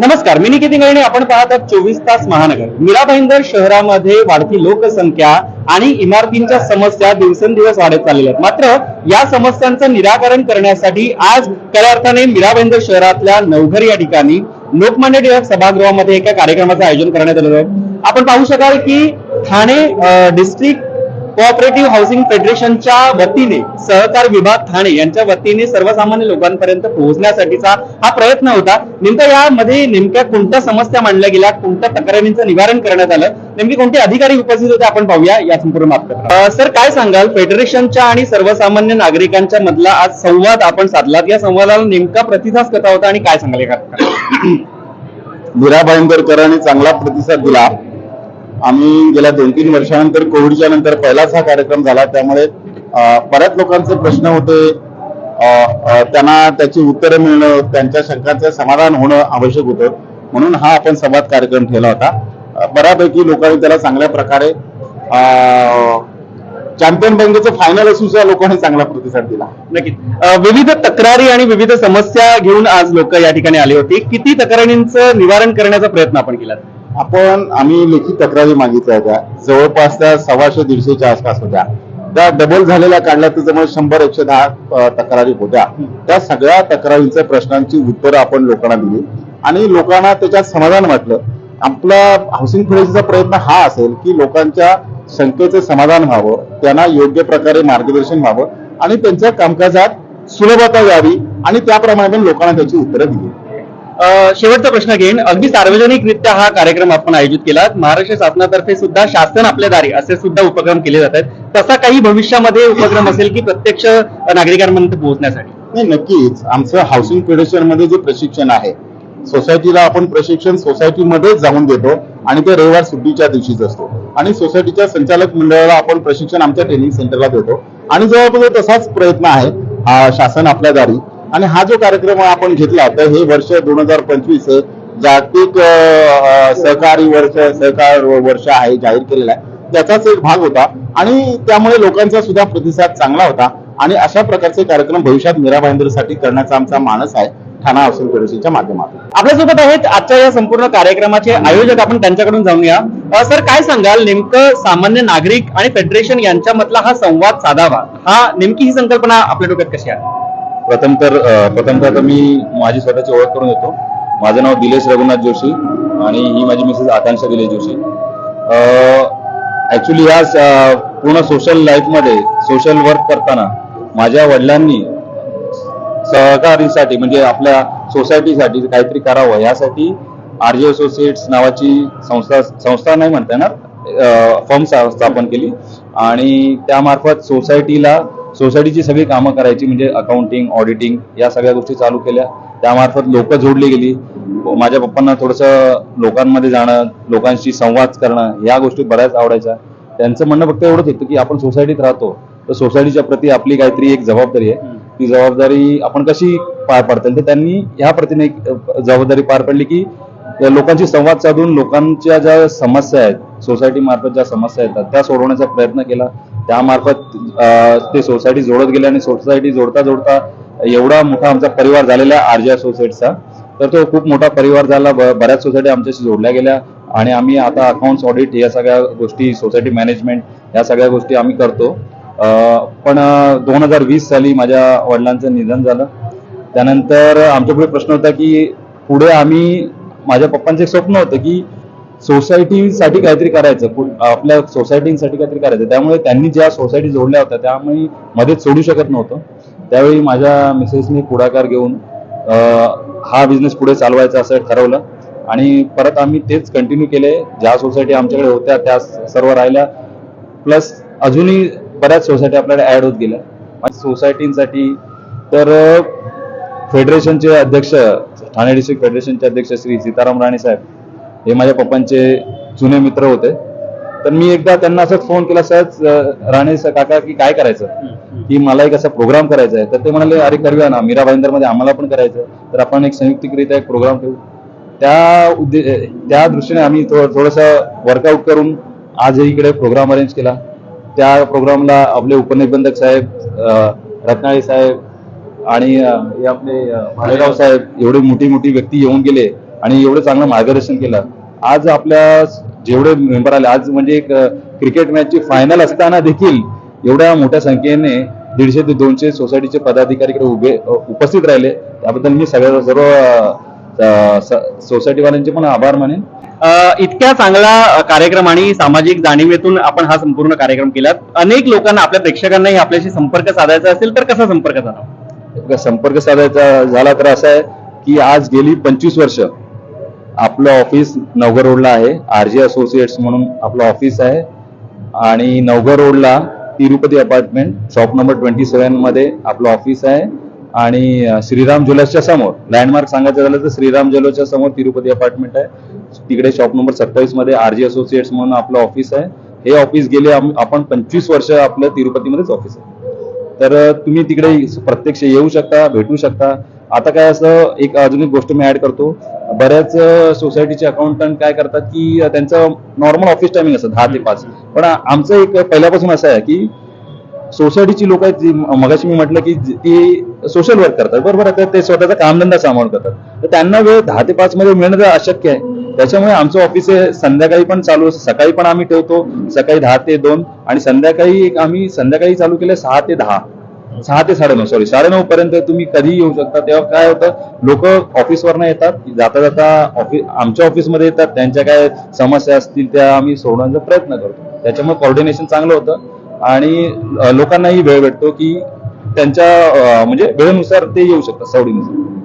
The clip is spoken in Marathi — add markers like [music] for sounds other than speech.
नमस्कार मी निकिती गळणे आपण पाहत आहात चोवीस तास महानगर. मीरा भाईंदर शहरामध्ये वाढती लोकसंख्या आणि इमारतींच्या समस्या दिवसेंदिवस वाढत चाललेल्या आहेत. मात्र या समस्यांचं निराकरण करण्यासाठी आज खऱ्या अर्थाने मीरा भाईंदर शहरातल्या नवघर या ठिकाणी लोकमान्य टिळक सभागृहामध्ये एका कार्यक्रमाचं आयोजन करण्यात आलेलं आहे. आपण पाहू शकाल की ठाणे डिस्ट्रिक्ट कोऑपरेटिव्ह हाऊसिंग फेडरेशनच्या वतीने सहकार विभाग ठाणे यांच्या वतीने सर्वसामान्य लोकांपर्यंत पोहोचण्यासाठीचा हा प्रयत्न होता. नेमका यामध्ये नेमक्या कोणत्या समस्या मांडल्या गेल्या कोणत्या तक्रारींचं निवारण करण्यात आलं नेमके कोणते अधिकारी उपस्थित होते आपण पाहूया या संपूर्ण बाबतीत सर काय सांगाल? फेडरेशनच्या आणि सर्वसामान्य नागरिकांच्या मधला आज संवाद आपण साधलात. या संवादाला नेमका प्रतिसाद कसा होता आणि काय सांगाल का [clears throat] मीरा भाईंदरकरांनी चांगला प्रतिसाद दिला. आम्ही गेल्या दोन तीन वर्षानंतर कोविडच्या नंतर पहिलाच हा कार्यक्रम झाला. त्यामुळे बऱ्याच लोकांचे प्रश्न होते. त्यांना त्याची उत्तरं मिळणं त्यांच्या शंकांचं समाधान होणं आवश्यक होतं. म्हणून हा आपण संवाद कार्यक्रम ठेवला होता. बऱ्यापैकी लोकांनी त्याला चांगल्या प्रकारे चॅम्पियन बँकेचं फायनल असून सुद्धा लोकांनी चांगला प्रतिसाद दिला. नक्कीच. विविध तक्रारी आणि विविध समस्या घेऊन आज लोक या ठिकाणी आले होते. किती तक्रारींचं निवारण करण्याचा प्रयत्न आपण केला आपण आम्ही लेखी तक्रारी मागितल्या होत्या. जवळपास त्या सव्वाशे दीडशेच्या आसपास होत्या. त्या डबल झालेल्या काढल्या त्याच्यामुळे शंभर एकशे दहा तक्रारी होत्या. त्या सगळ्या तक्रारींच्या प्रश्नांची उत्तरं आपण लोकांना दिली. आणि लोकांना त्याच्यात समाधान वाटलं. आपला हाऊसिंग फेडरेशनचा प्रयत्न हा असेल की लोकांच्या शंकेचं समाधान व्हावं त्यांना योग्य प्रकारे मार्गदर्शन व्हावं आणि त्यांच्या कामकाजात सुलभता यावी आणि त्याप्रमाणे पण लोकांना त्याची उत्तरं दिली. शेवटचा प्रश्न घेईन. अगदी सार्वजनिकरित्या हा कार्यक्रम आपण आयोजित केला महाराष्ट्र शासनातर्फे सुद्धा शासन आपल्या दारी असे सुद्धा उपक्रम केले जात आहेत तसा काही भविष्यामध्ये उपक्रम असेल की प्रत्यक्ष नागरिकांपर्यंत पोहोचण्यासाठी? नाही नक्कीच. आमचं हाऊसिंग फेडरेशनमध्ये जे प्रशिक्षण आहे सोसायटीला आपण प्रशिक्षण सोसायटीमध्ये जाऊन देतो आणि ते रविवार सुट्टीच्या दिवशीच असतो. आणि सोसायटीच्या संचालक मंडळाला आपण प्रशिक्षण आमच्या ट्रेनिंग सेंटरला देतो. आणि जवळपास तसाच प्रयत्न आहे हा शासन आपल्या दारी. आणि हा जो कार्यक्रम आपण घेतला तर हे वर्ष दोन हजार पंचवीस जागतिक सहकारी वर्ष सहकार वर्ष आहे जाहीर केलेला आहे. त्याचाच एक भाग होता. आणि त्यामुळे लोकांचा सुद्धा प्रतिसाद चांगला होता. आणि अशा प्रकारचे कार्यक्रम भविष्यात मीरा भाईंदरसाठी करण्याचा आमचा मानस आहे ठाणा हाऊसिंग फेडरेशनच्या माध्यमातून. आपल्यासोबत आहेत आजच्या या संपूर्ण कार्यक्रमाचे आयोजक आपण त्यांच्याकडून जाऊन या सर काय सांगाल? नेमकं सामान्य नागरिक आणि फेडरेशन यांच्यामधला हा संवाद साधावा. हा नेमकी ही संकल्पना आपल्या डोक्यात कशी आहे? प्रथम तर प्रथम प्रथमतः तर मी माझी स्वतःची ओळख करून देतो. माझं नाव दिलेश रघुनाथ जोशी आणि ही माझी मिसेस आकांक्षा दिलेश जोशी. ॲक्च्युली या पूर्ण सोशल लाईफमध्ये सोशल वर्क करताना माझ्या वडिलांनी सहकारीसाठी म्हणजे आपल्या सोसायटीसाठी काहीतरी करावं यासाठी आर जे असोसिएट्स नावाची संस्था संस्था नाही म्हणता येणार फर्म स्थापन केली. आणि त्यामार्फत सोसायटीला सोसायटीची सगळी कामं करायची म्हणजे अकाउंटिंग ऑडिटिंग या सगळ्या गोष्टी चालू केल्या. त्यामार्फत लोक जोडली गेली. माझ्या पप्पांना थोडंसं लोकांमध्ये जाणं लोकांशी संवाद करणं या गोष्टी बऱ्याच आवडायच्या. त्यांचं म्हणणं फक्त एवढंच होतं की आपण सोसायटीत राहतो तर सोसायटीच्या प्रती आपली काहीतरी एक जबाबदारी आहे. ती जबाबदारी आपण कशी पार पाडता तर त्यांनी ह्या प्रतीने एक जबाबदारी पार पडली की लोकांशी संवाद साधून लोकांच्या ज्या समस्या आहेत सोसायटी मार्फत ज्या समस्या येतात त्या सोडवण्याचा प्रयत्न केला. त्यामार्फत ते सोसायटी जोडत गेले आणि सोसायटी जोडता जोडता एवढा मोठा आमचा परिवार झालेला आहे आरजे सोसायटीचा. तर तो खूप मोठा परिवार झाला. बऱ्याच सोसायटी आमच्याशी जोडल्या गेल्या आणि आम्ही आता अकाउंट्स ऑडिट या सगळ्या गोष्टी सोसायटी मॅनेजमेंट या सगळ्या गोष्टी आम्ही करतो. पण दोन हजार वीस साली माझ्या वडिलांचं निधन झालं. त्यानंतर आमच्या पुढे प्रश्न होता की पुढे आम्ही माझ्या पप्पांचं एक स्वप्न होतं की सोसायटीसाठी काहीतरी करायचं. आपल्या सोसायटीसाठी काहीतरी करायचं. त्यामुळे त्यांनी ज्या सोसायटी जोडल्या होत्या त्या आम्ही मध्येच सोडू शकत नव्हतो. त्यावेळी माझ्या मिसेसने पुढाकार घेऊन हा बिझनेस पुढे चालवायचा असं ठरवलं. आणि परत आम्ही तेच कंटिन्यू केले. ज्या सोसायटी आमच्याकडे होत्या त्या सर्व राहिल्या. प्लस अजूनही बऱ्याच सोसायटी आपल्याकडे ऍड होत गेल्या. सोसायटींसाठी तर फेडरेशनचे अध्यक्ष ठाणे डिस्ट्रिक्ट फेडरेशनचे अध्यक्ष श्री सीताराम राणे साहेब हे माझ्या पप्पांचे जुने मित्र होते. तर मी एकदा त्यांना असंच फोन केला सहज राणे काका की काय करायचं? की मला एक असा प्रोग्राम करायचा आहे. तर ते म्हणाले अरे करूया ना मीरा भाईंदरमध्ये आम्हाला पण करायचं तर आपण एक संयुक्तिकरित्या एक प्रोग्राम ठेवू. त्या उद्दे त्या दृष्टीने आम्ही थोडं थोडंसं वर्कआउट करून आजही इकडे प्रोग्राम अरेंज केला. त्या प्रोग्रामला आपले उपनिबंधक साहेब रत्नाळे साहेब आणि आपले भालेराव साहेब एवढी मोठी मोठी व्यक्ती येऊन गेले आणि एवढं चांगलं मार्गदर्शन केलं. आज आपल्या जेवढे मेंबर आले आज म्हणजे एक क्रिकेट मॅचची फायनल असताना देखील एवढ्या मोठ्या संख्येने दीडशे ते दोनशे सोसायटीचे पदाधिकारी इकडे उभे उपस्थित राहिले. त्याबद्दल मी सगळ्या सर्व सोसायटीवाल्यांचे पण आभार मानेन. इतक्या चांगला कार्यक्रम आणि सामाजिक जाणीवेतून आपण हा संपूर्ण कार्यक्रम केला अनेक लोकांना आपल्या प्रेक्षकांनाही आपल्याशी संपर्क साधायचा असेल तर कसा संपर्क एक संपर्क साधायचा झाला तर असं आहे की आज गेली पंचवीस वर्ष आपलं ऑफिस नवघर रोडला आहे. आर जे असोसिएट्स म्हणून आपलं ऑफिस आहे. आणि नवघर रोडला Tirupati apartment shop number twenty सेवनमध्ये आपलं ऑफिस आहे. आणि श्रीराम ज्वेलर्सच्या समोर लँडमार्क सांगायचं झालं तर श्रीराम ज्वेलर्सच्या समोर तिरुपती अपार्टमेंट आहे. तिकडे शॉप नंबर सत्तावीसमध्ये आर असोसिएट्स म्हणून आपलं ऑफिस आहे. हे ऑफिस गेले आपण पंचवीस वर्ष आपलं तिरुपतीमध्येच ऑफिस आहे. तर तुम्ही तिकडे प्रत्यक्ष येऊ शकता भेटू शकता. आता काय असं एक अजून एक गोष्ट मी ऍड करतो. बऱ्याच सोसायटीचे अकाउंटंट काय करतात की त्यांचं नॉर्मल ऑफिस टायमिंग असतं दहा ते पाच. पण आमचं एक पहिल्यापासून असं आहे की सोसायटीची लोक आहेत जी मगाशी मी म्हटलं की ती सोशल वर्क करतात. बरोबर आहे ते स्वतःचा कामधंदा सांभाळून करतात. तर त्यांना वेळ दहा ते पाच मध्ये मिळणं अशक्य आहे. त्याच्यामुळे आमचं ऑफिस आहे संध्याकाळी पण चालू असतं. सकाळी पण आम्ही ठेवतो सकाळी दहा ते दोन आणि संध्याकाळी एक आम्ही संध्याकाळी चालू केलं सहा ते दहा. सहा ते साडेनऊ सॉरी साडेनऊ पर्यंत तुम्ही कधीही येऊ शकता. तेव्हा काय होतं लोक ऑफिसवरनं येतात जाता जाता ऑफिस आमच्या ऑफिसमध्ये येतात त्यांच्या काय समस्या असतील त्या आम्ही सोडवण्याचा प्रयत्न करतो. त्याच्यामुळे कॉर्डिनेशन चांगलं होतं आणि लोकांनाही वेळ भेटतो की त्यांच्या म्हणजे वेळेनुसार ते येऊ शकतात सवडीनुसार.